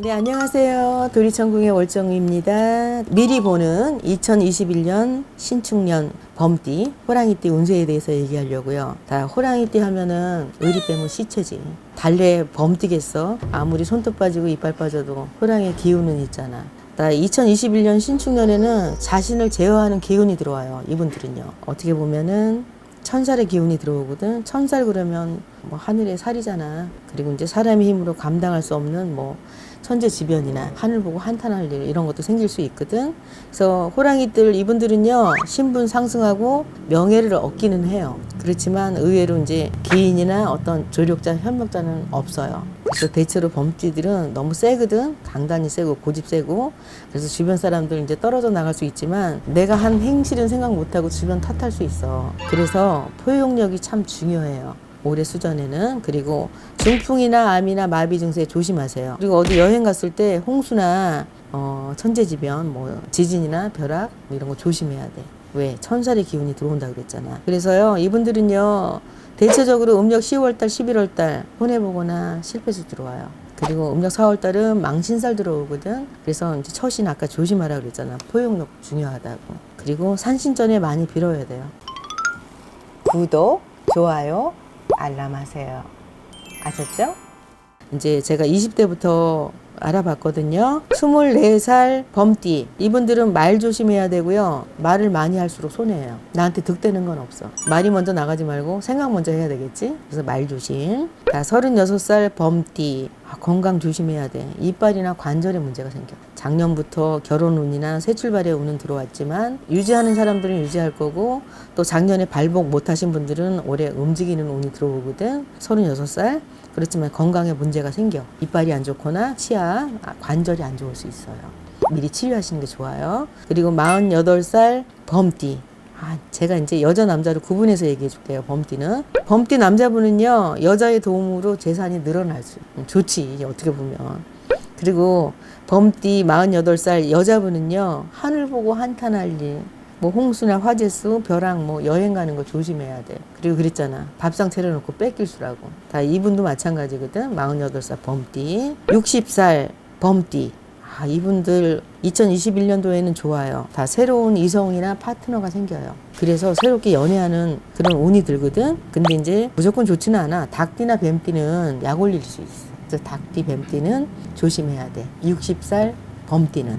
네, 안녕하세요. 도리천궁의 월정입니다. 미리 보는 2021년 신축년 범띠, 호랑이띠 운세에 대해서 얘기하려고요. 다 호랑이띠 하면은 의리 빼면 시체지. 달래 범띠겠어? 아무리 손톱 빠지고 이빨 빠져도 호랑이의 기운은 있잖아. 나 2021년 신축년에는 자신을 제어하는 기운이 들어와요. 이분들은요. 어떻게 보면은 천살의 기운이 들어오거든. 천살 그러면 뭐 하늘의 살이잖아. 그리고 이제 사람의 힘으로 감당할 수 없는 뭐 천재지변이나 하늘 보고 한탄할 일 이런 것도 생길 수 있거든. 그래서 호랑이들 이분들은요 신분 상승하고 명예를 얻기는 해요. 그렇지만 의외로 이제 기인이나 어떤 조력자, 현명자는 없어요. 그래서 대체로 범띠들은 너무 세거든. 강단이 세고 고집 세고 그래서 주변 사람들 이제 떨어져 나갈 수 있지만 내가 한 행실은 생각 못하고 주변 탓할 수 있어. 그래서 포용력이 참 중요해요. 올해 수전에는 그리고 중풍이나 암이나 마비 증세 조심하세요. 그리고 어디 여행 갔을 때 홍수나 어, 천재지변, 뭐 지진이나 벼락 뭐 이런 거 조심해야 돼. 왜? 천살의 기운이 들어온다 그랬잖아. 그래서요, 이분들은요, 대체적으로 음력 10월달, 11월달 혼해보거나 실패해서 들어와요. 그리고 음력 4월달은 망신살 들어오거든. 그래서 이제 처신 아까 조심하라 그랬잖아. 포용력 중요하다고. 그리고 산신전에 많이 빌어야 돼요. 구독, 좋아요, 알람 하세요. 아셨죠? 이제 제가 20대부터 알아봤거든요. 24살 범띠. 이분들은 말 조심해야 되고요. 말을 많이 할수록 손해예요. 나한테 득되는 건 없어. 말이 먼저 나가지 말고 생각 먼저 해야 되겠지? 그래서 말 조심. 자, 36살 범띠. 아, 건강 조심해야 돼. 이빨이나 관절에 문제가 생겨. 작년부터 결혼 운이나 새 출발의 운은 들어왔지만 유지하는 사람들은 유지할 거고 또 작년에 발복 못 하신 분들은 올해 움직이는 운이 들어오거든. 36살. 그렇지만 건강에 문제가 생겨. 이빨이 안 좋거나 치아, 아, 관절이 안 좋을 수 있어요. 미리 치료하시는 게 좋아요. 그리고 48살 범띠. 아, 제가 이제 여자 남자를 구분해서 얘기해 줄게요. 범띠는 범띠 남자분은요 여자의 도움으로 재산이 늘어날 수 음, 좋지 어떻게 보면 그리고 범띠 48살 여자분은요 하늘 보고 한탄할 일. 뭐 홍수나 화재수, 벼락, 뭐 여행 가는 거 조심해야 돼. 그리고 그랬잖아. 밥상 차려놓고 뺏길 수라고. 다 이분도 마찬가지거든. 48살 범띠. 60살 범띠. 아, 이분들 2021년도에는 좋아요. 다 새로운 이성이나 파트너가 생겨요. 그래서 새롭게 연애하는 그런 운이 들거든. 근데 이제 무조건 좋지는 않아. 닭띠나 뱀띠는 약 올릴 수 있어. 그래서 닭띠, 뱀띠는 조심해야 돼. 60살 범띠는.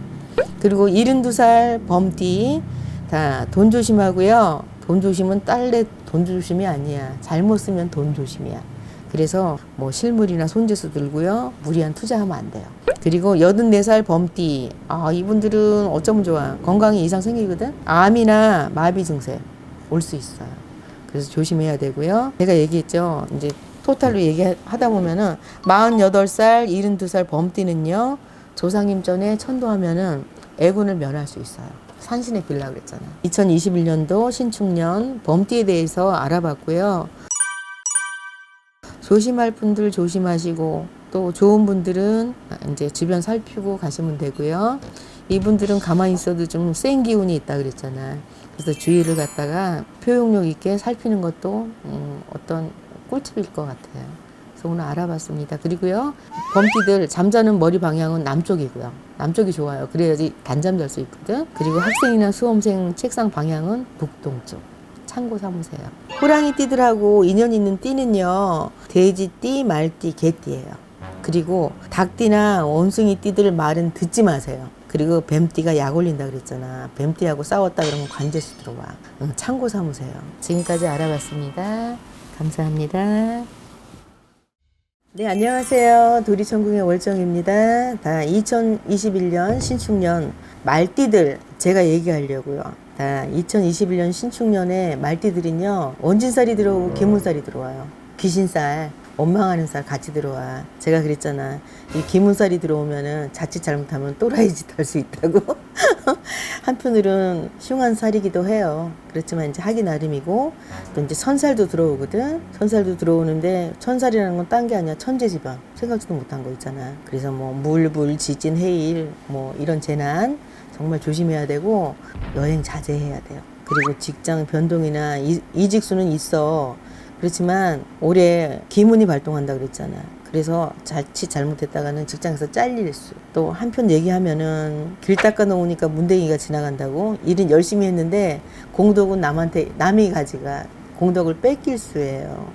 그리고 72살 범띠 다 돈 조심하고요. 돈 조심은 딸내 돈 조심이 아니야. 잘못 쓰면 돈 조심이야. 그래서 뭐 실물이나 손재수 들고요. 무리한 투자하면 안 돼요. 그리고 84살 범띠. 아, 이분들은 어쩌면 좋아. 건강에 이상 생기거든? 암이나 마비 증세 올 수 있어요. 그래서 조심해야 되고요. 제가 얘기했죠. 이제 토탈로 얘기하다 보면은 48살, 72살 범띠는요. 조상님 전에 천도하면은 애군을 면할 수 있어요. 산신의 빌라 그랬잖아. 2021년도 신축년 범띠에 대해서 알아봤고요. 조심할 분들 조심하시고 또 좋은 분들은 이제 주변 살피고 가시면 되고요. 이분들은 가만히 있어도 좀 센 기운이 있다 그랬잖아. 그래서 주의를 갖다가 표용력 있게 살피는 것도 음, 어떤 꿀팁일 것 같아요. 그래서 오늘 알아봤습니다. 그리고요, 범띠들 잠자는 머리 방향은 남쪽이고요. 남쪽이 좋아요. 그래야지 단잠 잘 수 있거든. 그리고 학생이나 수험생 책상 방향은 북동쪽. 참고 삼으세요. 호랑이 띠들하고 인연 있는 띠는요, 돼지 띠, 말띠, 개띠예요. 그리고 닭띠나 원숭이 띠들 말은 듣지 마세요. 그리고 뱀띠가 약 올린다 그랬잖아. 뱀띠하고 싸웠다 그러면 관제수 들어와. 응, 참고 삼으세요. 지금까지 알아봤습니다. 감사합니다. 네, 안녕하세요. 도리천궁의 월정입니다. 다 2021년 신축년 말띠들 제가 얘기하려고요. 다 2021년 신축년에 말띠들은요, 원진살이 들어오고 기문살이 들어와요. 귀신살, 원망하는 살 같이 들어와. 제가 그랬잖아. 이 기문살이 들어오면은 자칫 잘못하면 또라이 짓 할 수 있다고. 한편으로는 흉한 살이기도 해요. 그렇지만 이제 하기 나름이고 또 이제 천살도 들어오거든. 천살도 들어오는데 천살이라는 건 딴 게 아니야. 천재지변. 생각지도 못한 거 있잖아. 그래서 뭐 물불, 지진, 해일 뭐 이런 재난 정말 조심해야 되고 여행 자제해야 돼요. 그리고 직장 변동이나 이, 이직수는 있어. 그렇지만 올해 기문이 발동한다 그랬잖아. 그래서 자칫 잘못했다가는 직장에서 잘릴 수. 또 한편 얘기하면은 길 닦아 놓으니까 문댕이가 지나간다고 일은 열심히 했는데 공덕은 남한테 남이 가지가 공덕을 뺏길 수예요.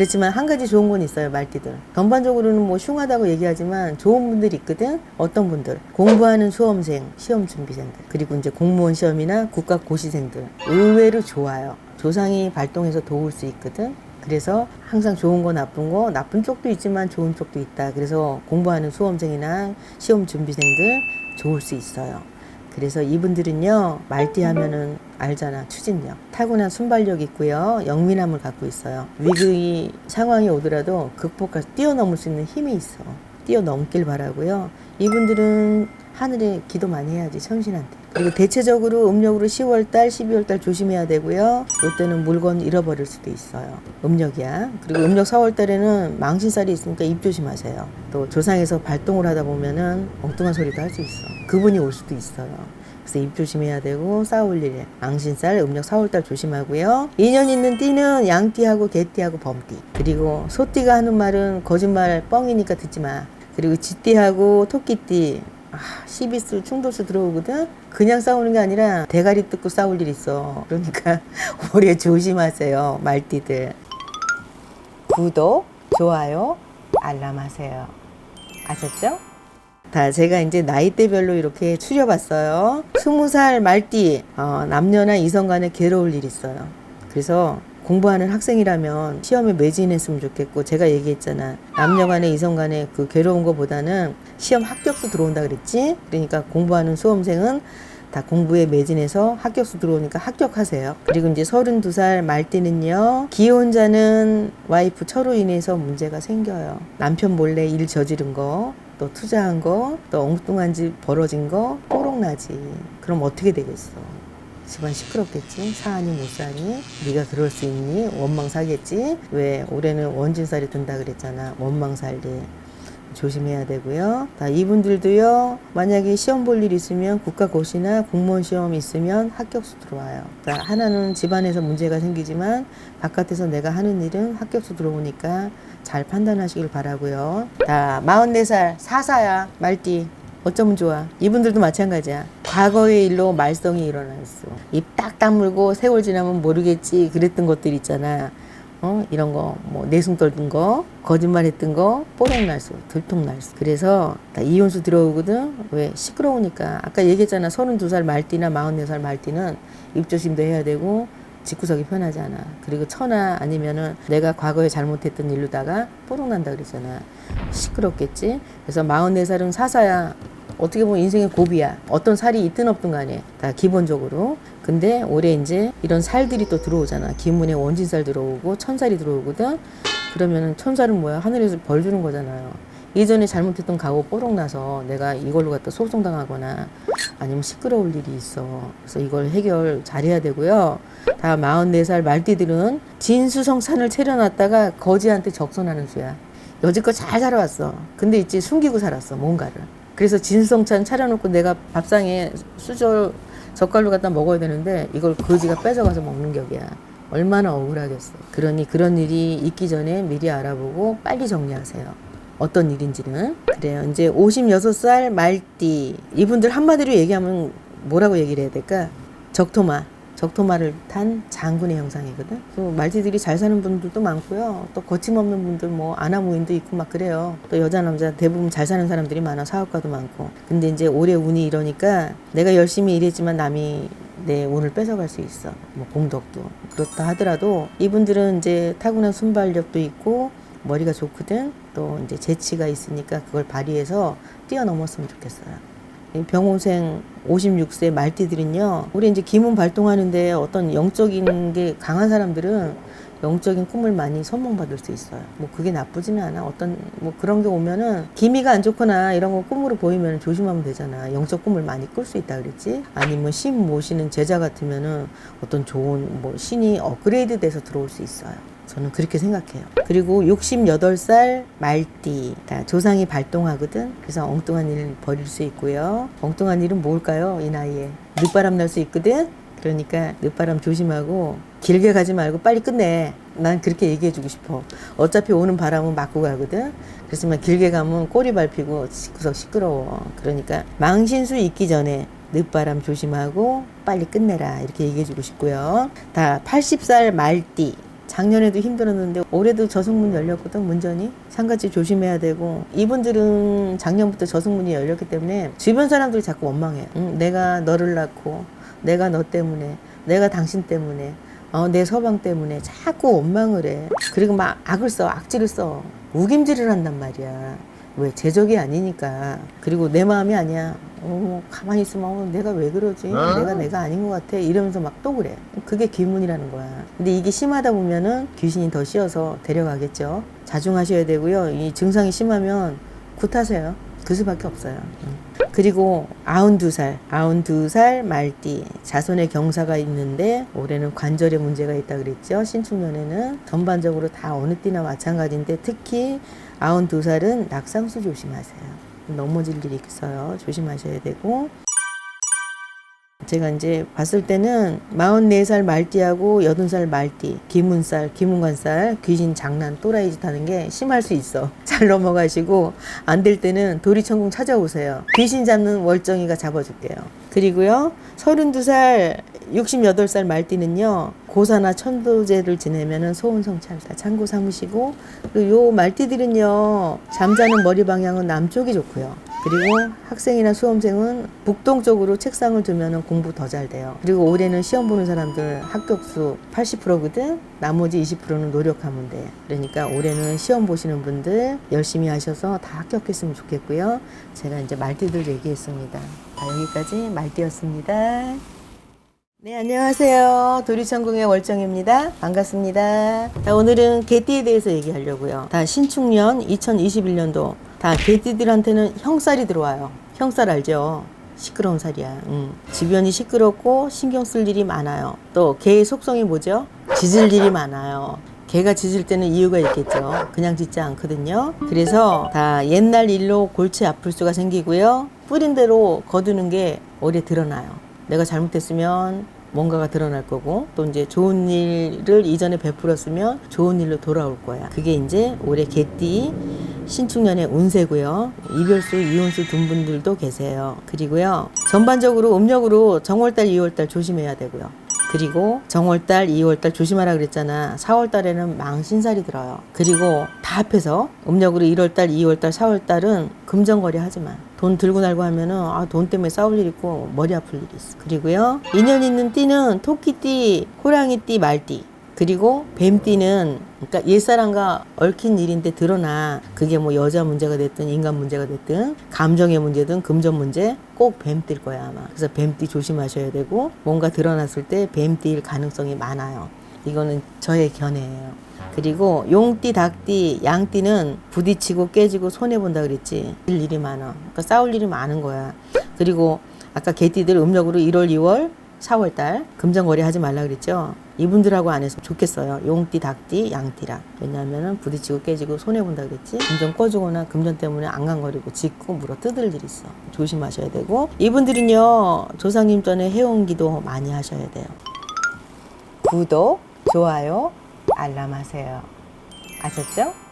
그렇지만 한 가지 좋은 건 있어요, 말띠들. 전반적으로는 뭐 흉하다고 얘기하지만 좋은 분들이 있거든? 어떤 분들? 공부하는 수험생, 시험 준비생들, 그리고 이제 공무원 시험이나 국가 고시생들. 의외로 좋아요. 조상이 발동해서 도울 수 있거든? 그래서 항상 좋은 거 나쁜 거 나쁜 쪽도 있지만 좋은 쪽도 있다. 그래서 공부하는 수험생이나 시험 준비생들 좋을 수 있어요. 그래서 이분들은요 말띠 하면은 알잖아. 추진력. 타고난 순발력 있고요. 영민함을 갖고 있어요. 위기 상황이 오더라도 극복할 뛰어넘을 수 있는 힘이 있어. 뛰어넘길 바라고요. 이분들은 하늘에 기도 많이 해야지 천신한테 그리고 대체적으로 음력으로 10월달 12월달 조심해야 되고요. 이때는 물건 잃어버릴 수도 있어요. 음력이야. 그리고 음력 4월달에는 망신살이 있으니까 입 조심하세요. 또 조상에서 발동을 하다 보면은 엉뚱한 소리도 할 수 있어. 그분이 올 수도 있어요. 그래서 입 조심해야 되고 싸울 일 앙신살 음력 4월달 조심하고요. 인연 있는 띠는 양띠하고 개띠하고 범띠. 그리고 소띠가 하는 말은 거짓말 뻥이니까 듣지 마. 그리고 쥐띠하고 토끼띠 아, 시비스 충돌수 들어오거든 그냥 싸우는 게 아니라 대가리 뜯고 싸울 일 있어 그러니까 올해 조심하세요 말띠들 구독 좋아요 알람 하세요 아셨죠? 다 제가 이제 나이대별로 이렇게 추려봤어요. 스무 살 말띠 어, 남녀나 이성 간에 괴로울 일 있어요. 그래서 공부하는 학생이라면 시험에 매진했으면 좋겠고 제가 얘기했잖아 남녀 간에 이성 간에 그 괴로운 것보다는 시험 합격수 들어온다 그랬지 그러니까 공부하는 수험생은 다 공부에 매진해서 합격수 들어오니까 합격하세요. 그리고 이제 32살 말띠는요. 기혼자는 와이프 처로 인해서 문제가 생겨요. 남편 몰래 일 저지른 거, 또 투자한 거, 또 엉뚱한 집 벌어진 거 뽀록나지. 그럼 어떻게 되겠어? 집안 시끄럽겠지. 사하니 못 사니. 네가 그럴 수 있니? 원망 사겠지. 왜 올해는 원진살이 든다 그랬잖아. 원망 살리. 조심해야 되고요. 자, 이분들도요. 만약에 시험 볼 일 있으면 국가고시나 공무원 시험 있으면 합격수 들어와요. 자, 하나는 집안에서 문제가 생기지만 바깥에서 내가 하는 일은 합격수 들어오니까 잘 판단하시길 바라고요. 자, 44살 사사야 말띠. 어쩌면 좋아. 이분들도 마찬가지야. 과거의 일로 말썽이 일어났어. 입딱 다물고 세월 지나면 모르겠지. 그랬던 것들 있잖아. 어 이런 거 뭐 내숭 떨던 거 거짓말 했던 거 뽀록 날수 들통 날수 그래서 다 이혼수 들어오거든 왜 시끄러우니까 아까 얘기했잖아 32살 말띠나 44살 말띠는 입조심도 해야 되고 집구석이 편하지 않아 그리고 처나 아니면은 내가 과거에 잘못했던 일로다가 뽀록 난다 그랬잖아 시끄럽겠지 그래서 44살은 사사야 어떻게 보면 인생의 고비야. 어떤 살이 있든 없든 간에 다 기본적으로. 근데 올해 이제 이런 살들이 또 들어오잖아. 기문에 원진살 들어오고 천살이 들어오거든. 그러면은 천살은 뭐야? 하늘에서 벌 주는 거잖아요. 예전에 잘못했던 각오 뽀록 나서 내가 이걸로 갖다 소송당하거나 아니면 시끄러울 일이 있어. 그래서 이걸 해결 잘해야 되고요. 다 44살 말띠들은 진수성찬을 차려놨다가 거지한테 적선하는 수야. 여지껏 잘 살아왔어. 근데 있지 숨기고 살았어. 뭔가를. 그래서 진성찬 차려놓고 내가 밥상에 수저 젓갈로 갖다 먹어야 되는데 이걸 거지가 뺏어가서 먹는 격이야. 얼마나 억울하겠어. 그러니 그런 일이 있기 전에 미리 알아보고 빨리 정리하세요. 어떤 일인지는. 그래요. 이제 56살 말띠. 이분들 한마디로 얘기하면 뭐라고 얘기를 해야 될까? 적토마. 적토마를 탄 장군의 형상이거든. 또 말띠들이 잘 사는 분들도 많고요. 또 거침없는 분들 뭐 아나무인도 있고 막 그래요. 또 여자 남자 대부분 잘 사는 사람들이 많아 사업가도 많고. 근데 이제 올해 운이 이러니까 내가 열심히 일했지만 남이 내 운을 뺏어갈 수 있어. 뭐 공덕도 그렇다 하더라도 이분들은 이제 타고난 순발력도 있고 머리가 좋거든. 또 이제 재치가 있으니까 그걸 발휘해서 뛰어넘었으면 좋겠어요. 이 병호생 56세 말띠들은요, 우리 이제 기문 발동하는데 어떤 영적인 게 강한 사람들은 영적인 꿈을 많이 선몽받을 수 있어요. 뭐 그게 나쁘지는 않아. 어떤 뭐 그런 게 오면은 기미가 안 좋거나 이런 거 꿈으로 보이면 조심하면 되잖아. 영적 꿈을 많이 꿀 수 있다 그랬지. 아니면 신 모시는 제자 같으면은 어떤 좋은 뭐 신이 업그레이드 돼서 들어올 수 있어요. 저는 그렇게 생각해요. 그리고 68살 말띠. 다 조상이 발동하거든. 그래서 엉뚱한 일 벌일 수 있고요. 엉뚱한 일은 뭘까요? 이 나이에. 늦바람 날 수 있거든. 그러니까 늦바람 조심하고 길게 가지 말고 빨리 끝내. 난 그렇게 얘기해 주고 싶어. 어차피 오는 바람은 맞고 가거든. 그렇지만 길게 가면 꼬리 밟히고 구석 시끄러워. 그러니까 망신수 있기 전에 늦바람 조심하고 빨리 끝내라. 이렇게 얘기해 주고 싶고요. 다 80살 말띠. 작년에도 힘들었는데 올해도 저승문 열렸거든 문전이. 상가집 조심해야 되고. 이분들은 작년부터 저승문이 열렸기 때문에 주변 사람들이 자꾸 원망해. 응, 내가 너를 낳고 내가 너 때문에 내가 당신 때문에 어, 내 서방 때문에 자꾸 원망을 해. 그리고 막 악을 써 악질을 써. 우김질을 한단 말이야 왜 제적이 아니니까. 그리고 내 마음이 아니야. 어, 가만히 있으면 어, 내가 왜 그러지? 내가 내가 아닌 것 같아. 이러면서 막 또 그래. 그게 귀문이라는 거야. 근데 이게 심하다 보면은 귀신이 더 씌어서 데려가겠죠. 자중하셔야 되고요. 이 증상이 심하면 굿하세요. 그 수밖에 없어요. 음. 그리고 아흔두 살 아흔두 살 말띠. 자손의 경사가 있는데 올해는 관절에 문제가 있다 그랬죠. 신축년에는 전반적으로 다 어느 띠나 마찬가지인데 특히 아흔두 살은 낙상수 조심하세요 넘어질 일이 있어요 조심하셔야 되고 제가 이제 봤을 때는 44살 말띠하고 80살 말띠, 기문살, 기문관살, 귀신 장난, 또라이 짓 하는 게 심할 수 있어. 잘 넘어가시고, 안 될 때는 도리천궁 찾아오세요. 귀신 잡는 월정이가 잡아줄게요. 그리고요, 32살, 68살 말띠는요, 고사나 천도제를 지내면은 소원성찰다 참고 삼으시고, 그리고 요 말띠들은요, 잠자는 머리 방향은 남쪽이 좋고요. 그리고 학생이나 수험생은 북동쪽으로 책상을 두면 공부 더 잘 돼요. 그리고 올해는 시험 보는 사람들 합격수 80%거든. 나머지 20%는 노력하면 돼. 그러니까 올해는 시험 보시는 분들 열심히 하셔서 다 합격했으면 좋겠고요. 제가 이제 말띠들 얘기했습니다. 자, 여기까지 말띠였습니다. 네, 안녕하세요. 도리천궁의 월정입니다. 반갑습니다. 자, 오늘은 개띠에 대해서 얘기하려고요. 다 신축년 2021년도 다 개띠들한테는 형살이 들어와요. 형살 알죠? 시끄러운 살이야. 음. 주변이 시끄럽고 신경 쓸 일이 많아요. 또 개의 속성이 뭐죠? 짖을 일이 많아요. 개가 짖을 때는 이유가 있겠죠. 그냥 짖지 않거든요. 그래서 다 옛날 일로 골치 아플 수가 생기고요. 뿌린 대로 거두는 게 오래 드러나요. 내가 잘못했으면 뭔가가 드러날 거고 또 이제 좋은 일을 이전에 베풀었으면 좋은 일로 돌아올 거야. 그게 이제 올해 개띠 신축년의 운세고요. 이별수, 이혼수 둔 분들도 계세요. 그리고요. 전반적으로 음력으로 정월달, 2월달 조심해야 되고요. 그리고 정월달, 2월달 조심하라 그랬잖아. 4월달에는 망신살이 들어요. 그리고 다 합해서 음력으로 1월달, 2월달, 4월달은 금전거래 하지 마. 돈 들고 날고 하면은 아, 돈 때문에 싸울 일 있고 머리 아플 일이 있어. 그리고요. 인연 있는 띠는 토끼띠, 호랑이띠, 말띠. 그리고 뱀띠는 그러니까 옛사람과 얽힌 일인데 드러나. 그게 뭐 여자 문제가 됐든 인간 문제가 됐든 감정의 문제든 금전 문제 꼭 뱀띠일 거야 아마. 그래서 뱀띠 조심하셔야 되고 뭔가 드러났을 때 뱀띠일 가능성이 많아요. 이거는 저의 견해예요. 그리고 용띠, 닭띠, 양띠는 부딪히고 깨지고 손해 본다 그랬지. 일 일이 많아. 그러니까 싸울 일이 많은 거야. 그리고 아까 개띠들 음력으로 1월, 2월 4월달 금전거래 하지 말라 그랬죠. 이분들하고 안 했으면 좋겠어요. 용띠, 닭띠, 양띠라. 왜냐하면 부딪히고 깨지고 손해본다 그랬지. 금전 꺼주거나 금전 때문에 안간거리고 짖고 물어 뜯을 일이 있어. 조심하셔야 되고. 이분들은요, 조상님 전에 해온 기도 많이 하셔야 돼요. 구독, 좋아요, 알람 하세요. 아셨죠?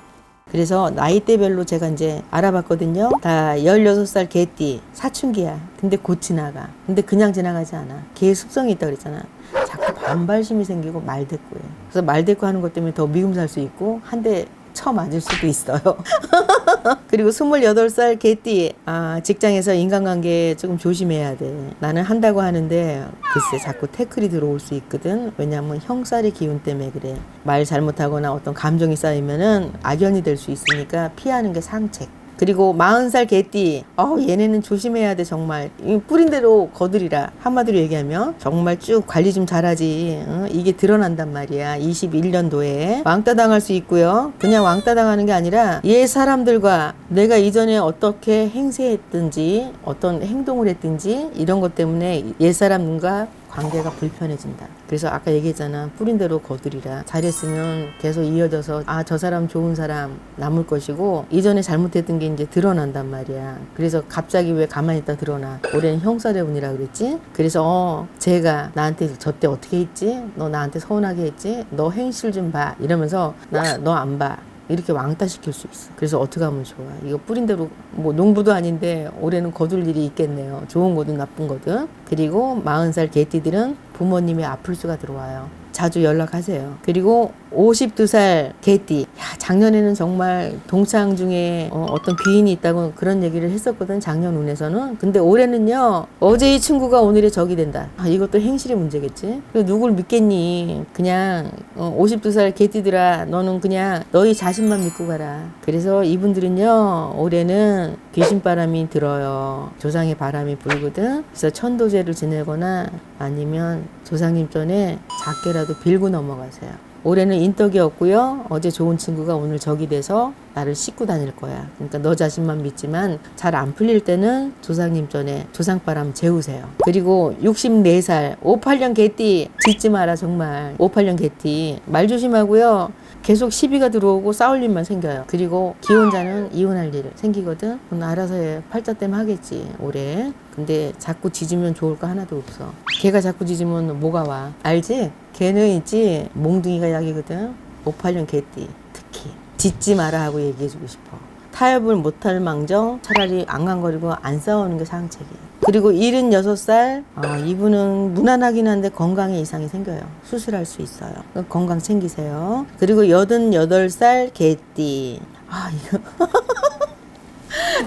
그래서 나이대별로 제가 이제 알아봤거든요. 다 16살 개띠, 사춘기야. 근데 곧 지나가. 근데 그냥 지나가지 않아. 개의 습성이 있다 그랬잖아. 자꾸 반발심이 생기고 말대꾸해. 그래서 말대꾸 하는 것 때문에 더 미움 살 수 있고, 한 대 쳐 맞을 수도 있어요. 그리고 28살 개띠, 아, 직장에서 인간관계 조금 조심해야 돼. 나는 한다고 하는데, 글쎄, 자꾸 태클이 들어올 수 있거든. 왜냐면 형살의 기운 때문에 그래. 말 잘못하거나 어떤 감정이 쌓이면은 악연이 될 수 있으니까 피하는 게 상책. 그리고 40살 개띠, 어 얘네는 조심해야 돼, 정말. 이 뿌린 대로 거들이라. 한마디로 얘기하면, 정말 쭉 관리 좀 잘하지. 어? 이게 드러난단 말이야. 21년도에. 왕따 당할 수 있고요. 그냥 왕따 당하는 게 아니라, 옛 사람들과 내가 이전에 어떻게 행세했든지, 어떤 행동을 했든지, 이런 것 때문에 옛 사람과 관계가 불편해진다. 그래서 아까 얘기했잖아. 뿌린 대로 거두리라. 잘했으면 계속 이어져서 아, 저 사람 좋은 사람 남을 것이고 이전에 잘못했던 게 이제 드러난단 말이야. 그래서 갑자기 왜 가만히 있다 드러나. 올해는 형사대운이라 그랬지? 그래서 어, 제가 나한테 저때 어떻게 했지? 너 나한테 서운하게 했지? 너 행실 좀 봐. 이러면서 나 너 안 봐. 이렇게 왕따 시킬 수 있어. 그래서 어떻게 하면 좋아? 이거 뿌린 대로 뭐 농부도 아닌데 올해는 거둘 일이 있겠네요. 좋은 거든 나쁜 거든. 그리고 40살 개띠들은 부모님의 아플 수가 들어와요. 자주 연락하세요. 그리고 52살 개띠. 야, 작년에는 정말 동창 중에 어, 떤 귀인이 있다고 그런 얘기를 했었거든. 작년 운에서는. 근데 올해는요. 어제 이 친구가 오늘의 적이 된다. 아, 이것도 행실의 문제겠지. 누굴 믿겠니? 그냥 어, 52살 개띠들아 너는 그냥 너희 자신만 믿고 가라. 그래서 이분들은요. 올해는 귀신바람이 들어요. 조상의 바람이 불거든. 그래서 천도제를 지내거나 아니면 조상님 전에 작게라도 빌고 넘어가세요. 올해는 인덕이 없고요. 어제 좋은 친구가 오늘 적이 돼서 나를 씻고 다닐 거야. 그러니까 너 자신만 믿지만 잘 안 풀릴 때는 조상님 전에 조상바람 재우세요. 그리고 64살 58년 개띠 짓지 마라 정말. 58년 개띠 말 조심하고요. 계속 시비가 들어오고 싸울 일만 생겨요. 그리고 기혼자는 이혼할 일 생기거든. 그건 알아서 해. 팔자 때문에 하겠지 올해. 근데 자꾸 짖으면 좋을 거 하나도 없어. 걔가 자꾸 짖으면 뭐가 와? 알지? 걔는 있지 몽둥이가 약이거든. 58년 개띠 특히 짖지 마라 하고 얘기해주고 싶어. 타협을 못할 망정 차라리 앙앙거리고 안 싸우는 게 상책이에요. 그리고 76살 아, 이분은 무난하긴 한데 건강에 이상이 생겨요. 수술할 수 있어요. 건강 챙기세요. 그리고 88살 개띠 아 이거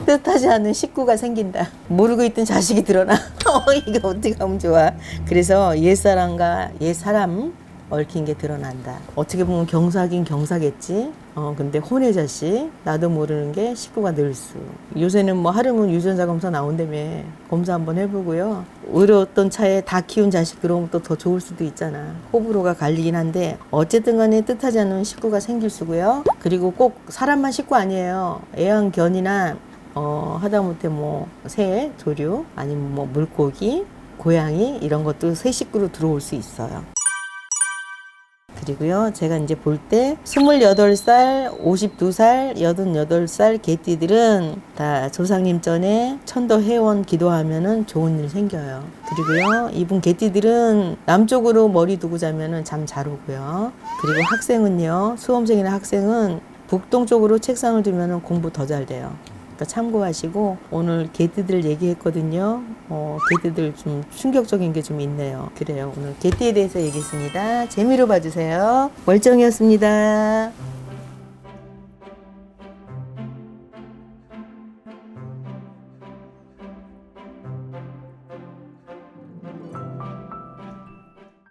뜻하지 않은 식구가 생긴다. 모르고 있던 자식이 드러나. 어, 이거 어떻게 하면 좋아. 그래서 옛사람과 옛사람 얽힌 게 드러난다. 어떻게 보면 경사긴 경사겠지. 어, 근데 혼의 자식, 나도 모르는 게 식구가 늘 수. 요새는 뭐 하루면 유전자 검사 나온다며. 검사 한번 해보고요. 의료했던 차에 다 키운 자식 들어오면 또 더 좋을 수도 있잖아. 호불호가 갈리긴 한데, 어쨌든 간에 뜻하지 않은 식구가 생길 수고요. 그리고 꼭 사람만 식구 아니에요. 애완견이나 어, 하다못해 뭐, 새, 조류, 아니면 뭐, 물고기, 고양이, 이런 것도 새 식구로 들어올 수 있어요. 그리고요, 제가 이제 볼 때, 28살, 52살, 88살 개띠들은 다 조상님 전에 천도 회원 기도하면은 좋은 일 생겨요. 그리고요, 이분 개띠들은 남쪽으로 머리 두고 자면은 잠 잘 오고요. 그리고 학생은요, 수험생이나 학생은 북동쪽으로 책상을 두면은 공부 더 잘 돼요. 그러니까 참고하시고 오늘 개띠들 얘기했거든요. 어, 개띠들 좀 충격적인 게 좀 있네요. 그래요. 오늘 개띠에 대해서 얘기했습니다. 재미로 봐주세요. 월정이었습니다.